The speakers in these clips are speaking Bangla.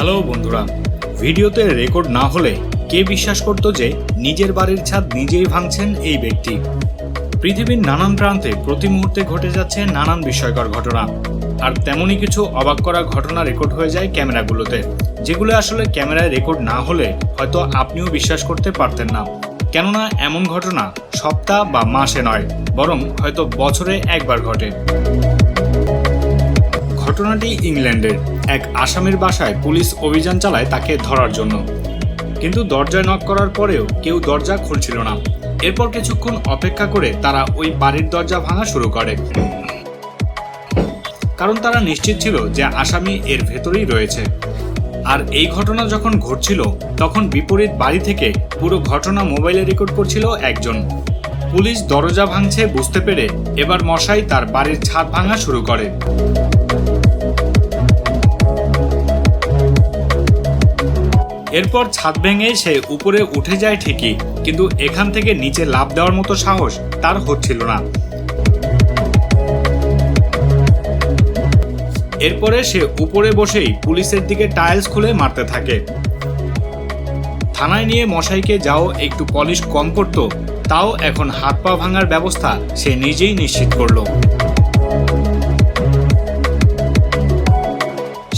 হ্যালো বন্ধুরা, ভিডিওতে রেকর্ড না হলে কে বিশ্বাস করত যে নিজের বাড়ির ছাদ নিজেই ভাঙছেন এই ব্যক্তি? পৃথিবীর নানান প্রান্তে প্রতি মুহূর্তে ঘটে যাচ্ছে নানান বিস্ময়কর ঘটনা। আর তেমনই কিছু অবাক করা ঘটনা রেকর্ড হয়ে যায় ক্যামেরাগুলোতে, যেগুলো আসলে ক্যামেরায় রেকর্ড না হলে হয়তো আপনিও বিশ্বাস করতে পারতেন না। কেননা এমন ঘটনা সপ্তাহ বা মাসে নয়, বরং হয়তো বছরে একবার ঘটে। ঘটনাটি ইংল্যান্ডের। এক আসামির বাসায় পুলিশ অভিযান চালায় তাকে ধরার জন্য। কিন্তু দরজায় নক করার পরেও কেউ দরজা খুলছিল না। এরপর কিছুক্ষণ অপেক্ষা করে তারা ওই বাড়ির দরজা ভাঙা শুরু করে। কারণ তারা নিশ্চিত ছিল যে আসামি এর ভেতরেই রয়েছে। আর এই ঘটনা যখন ঘটছিল, তখন বিপরীত বাড়ি থেকে পুরো ঘটনা মোবাইলে রেকর্ড করছিল একজন। পুলিশ দরজা ভাঙছে বুঝতে পেরে এবার মশাই তার বাড়ির ছাদ ভাঙা শুরু করে। এরপর ছাদ ভেঙে সে উপরে উঠে যায় ঠিকই, কিন্তু এখান থেকে নিচে লাভ দেওয়ার মতো সাহস তার হচ্ছিল না। এরপরে সে উপরে বসেই পুলিশের দিকে টাইলস খুলে মারতে থাকে। থানায় নিয়ে মশাইকে যাও, একটু পলিশ কম করতো, তাও এখন হাত পা ভাঙার ব্যবস্থা সে নিজেই নিশ্চিত করল।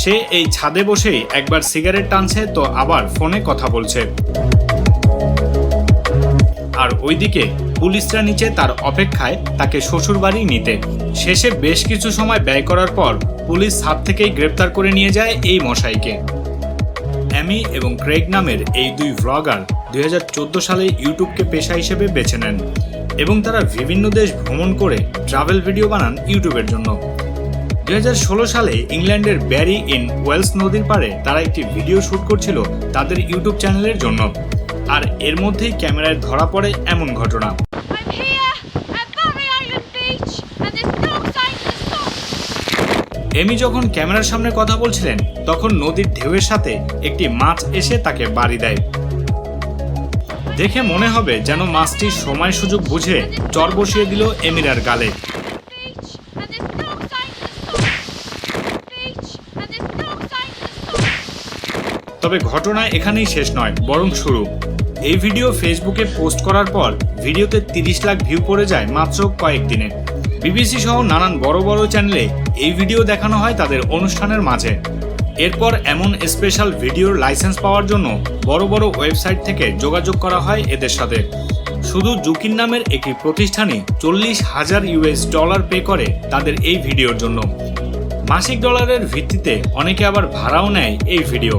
সে এই ছাদে বসেই একবার সিগারেট টানছে, তো আবার ফোনে কথা বলছে। আর ওইদিকে পুলিশরা নিচে তার অপেক্ষায় তাকে শ্বশুর বাড়ি নিতে। শেষে বেশ কিছু সময় ব্যয় করার পর পুলিশ ছাদ থেকেই গ্রেপ্তার করে নিয়ে যায় এই মশাইকে। অ্যামি এবং ক্রেগ নামের এই দুই ভ্লগার দুই হাজার চোদ্দ সালে ইউটিউবকে পেশা হিসেবে বেছে নেন এবং তারা বিভিন্ন দেশ ভ্রমণ করে ট্রাভেল ভিডিও বানান ইউটিউবের জন্য। দুই হাজার ষোলো সালে ইংল্যান্ডের ব্যারি ইন ওয়েলস নদীর পাড়ে তারা একটি ভিডিও শুট করছিল তাদের ইউটিউব চ্যানেলের জন্য। আর এর মধ্যেই ক্যামেরায় ধরা পড়ে এমন ঘটনা. এমি যখন ক্যামেরার সামনে কথা বলছিলেন তখন নদীর ঢেউয়ের সাথে একটি মাছ এসে তাকে বাড়ি দেয়। দেখে মনে হবে যেন মাছটি সময় সুযোগ বুঝে চর বসিয়ে দিল এমিরার গালে। তবে ঘটনা এখানেই শেষ নয়, বরং শুরু। এই ভিডিও ফেসবুকে পোস্ট করার পর ভিডিওতে তিরিশ লাখ ভিউ পড়ে যায় মাত্র কয়েকদিনে। বিবিসি সহ নানান বড় বড় চ্যানেলে এই ভিডিও দেখানো হয় তাদের অনুষ্ঠানের মাঝে। এরপর এমন স্পেশাল ভিডিওর লাইসেন্স পাওয়ার জন্য বড় বড় ওয়েবসাইট থেকে যোগাযোগ করা হয় এদের সাথে। শুধু জুকিন নামের একটি প্রতিষ্ঠানই চল্লিশ হাজার ইউএস ডলার পে করে তাদের এই ভিডিওর জন্য। মাসিক ডলারের ভিত্তিতে অনেকে আবার ভাড়াও নেয় এই ভিডিও।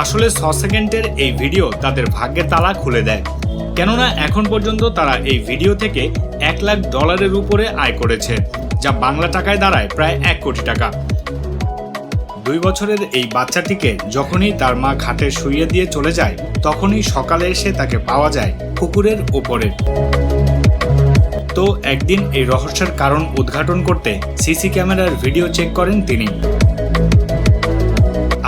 আসলে ছ সেকেন্ডের এই ভিডিও তাদের ভাগ্যের তালা খুলে দেয়। কেননা এখন পর্যন্ত তারা এই ভিডিও থেকে এক লাখ ডলারের উপরে আয় করেছে, যা বাংলা টাকায় দাঁড়ায় প্রায় এক কোটি টাকা। দুই বছরের এই বাচ্চাটিকে যখনই তার মা খাটে শুইয়ে দিয়ে চলে যায়, তখনই সকালে এসে তাকে পাওয়া যায় পুকুরের ওপরে তো একদিন এই রহস্যের কারণ উদ্ঘাটন করতে সিসি ক্যামেরার ভিডিও চেক করেন তিনি।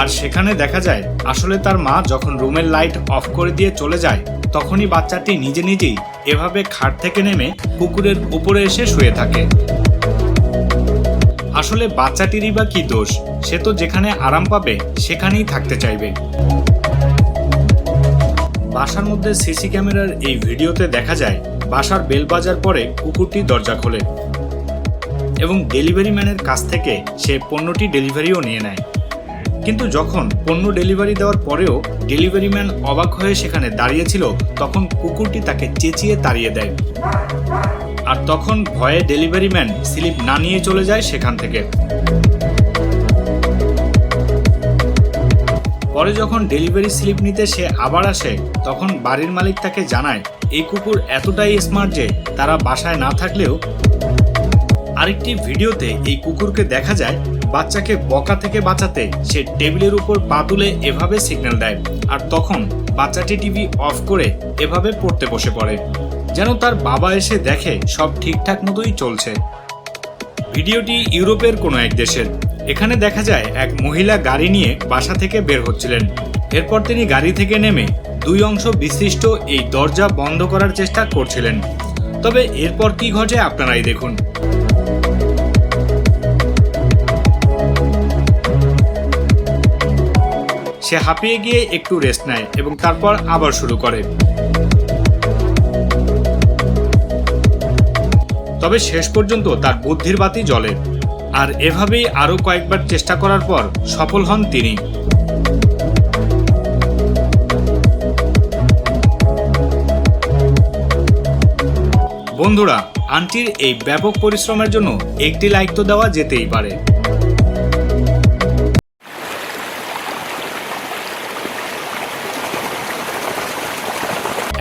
আর সেখানে দেখা যায়, আসলে তার মা যখন রুমের লাইট অফ করে দিয়ে চলে যায়, তখনই বাচ্চাটি নিজে নিজেই এভাবে খাট থেকে নেমে পুকুরের উপরে এসে শুয়ে থাকে। আসলে বাচ্চাটিরই বা কি দোষ? সে তো যেখানে আরাম পাবে, সেখানেই থাকতে চাইবে। বাসার মধ্যে সিসি ক্যামেরার এই ভিডিওতে দেখা যায়, বাসার বেল বাজার পরে কুকুরটি দরজা খোলে এবং ডেলিভারি ম্যানের কাছ থেকে সে পণ্যটি ডেলিভারিও নিয়ে নেয়। কিন্তু যখন পণ্য ডেলিভারি দেওয়ার পরেও ডেলিভারি ম্যান অবাক হয়ে সেখানে দাঁড়িয়েছিল, তখন কুকুরটি তাকে চেঁচিয়ে তাড়িয়ে দেয়। আর তখন ভয়ে ডেলিভারি ম্যান স্লিপ না নিয়ে চলে যায় সেখান থেকে। পরে যখন ডেলিভারি স্লিপ নিতে সে আবার আসে, তখন বাড়ির মালিক তাকে জানায়, এই কুকুর এতটাই স্মার্ট যে তারা বাসায় না থাকলেও আরেকটি ভিডিওতে এই কুকুরকে দেখা যায় বাচ্চাকে বকা থেকে বাঁচাতে সে টেবিলের উপর পা তুলে এভাবে সিগন্যাল দেয়। আর তখন বাচ্চাটি টিভি অফ করে এভাবে পড়তে বসে পড়ে। যেন তার বাবা এসে দেখে সব ঠিকঠাক মতোই চলছে। ভিডিওটি ইউরোপের কোনো এক দেশের। এখানে দেখা যায় এক মহিলা গাড়ি নিয়ে বাসা থেকে বের হচ্ছিলেন। এরপর তিনি গাড়ি থেকে নেমে দুই অংশ বিশিষ্ট এই দরজা বন্ধ করার চেষ্টা করছিলেন। তবে এরপর কি ঘটে আপনারাই দেখুন। সে হাঁপিয়ে গিয়ে একটু রেস্ট নেয় এবং তারপর আবার শুরু করে। তবে শেষ পর্যন্ত তার বুদ্ধির বাতি জ্বলে। আর এভাবেই আরও কয়েকবার চেষ্টা করার পর সফল হন তিনি। বন্ধুরা, আন্টির এই ব্যাপক পরিশ্রমের জন্য একটি লাইক তো দেওয়া যেতেই পারে।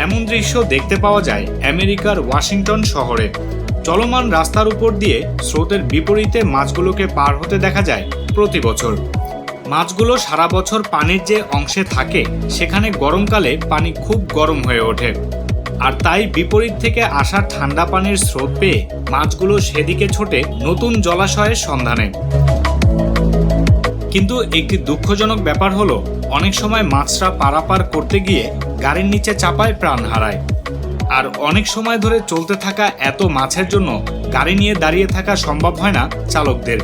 এমন দৃশ্য দেখতে পাওয়া যায় আমেরিকার ওয়াশিংটন শহরে। চলমান রাস্তার উপর দিয়ে স্রোতের বিপরীতে মাছগুলোকে পার হতে দেখা যায় প্রতি বছর। মাছগুলো সারা বছর পানির যে অংশে থাকে, সেখানে গরমকালে পানি খুব গরম হয়ে ওঠে। আর তাই বিপরীত থেকে আসা ঠান্ডা পানির স্রোত পেয়ে মাছগুলো সেদিকে ছোটে নতুন জলাশয়ের সন্ধানে। কিন্তু একটি দুঃখজনক ব্যাপার হলো অনেক সময় মাছরা পারাপার করতে গিয়ে গাড়ির নিচে চাপায় প্রাণ হারায়। আর অনেক সময় ধরে চলতে থাকা এত মাছের জন্য গাড়ি নিয়ে দাঁড়িয়ে থাকা সম্ভব হয় না চালকদের।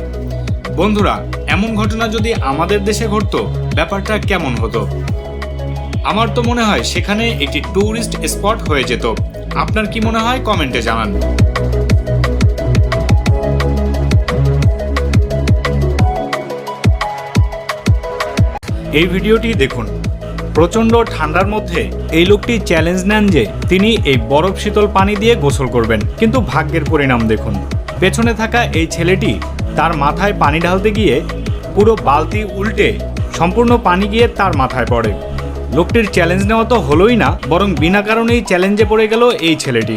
বন্ধুরা, এমন ঘটনা যদি আমাদের দেশে ঘটতো, ব্যাপারটা কেমন হতো? আমার তো মনে হয় সেখানে একটি ট্যুরিস্ট স্পট হয়ে যেত। আপনার কি মনে হয়? কমেন্টে জানান। এই ভিডিওটি দেখুন। প্রচণ্ড ঠান্ডার মধ্যে এই লোকটি চ্যালেঞ্জ নেন যে তিনি এই বরফ শীতল পানি দিয়ে গোসল করবেন। কিন্তু ভাগ্যের পরিণাম দেখুন। পেছনে থাকা এই ছেলেটি তার মাথায় পানি ঢালতে গিয়ে পুরো বালতি উল্টে সম্পূর্ণ পানি গিয়ে তার মাথায় পড়ে। লোকটির চ্যালেঞ্জ নেওয়া তো হলোই না, বরং বিনা কারণেই চ্যালেঞ্জে পড়ে গেল এই ছেলেটি।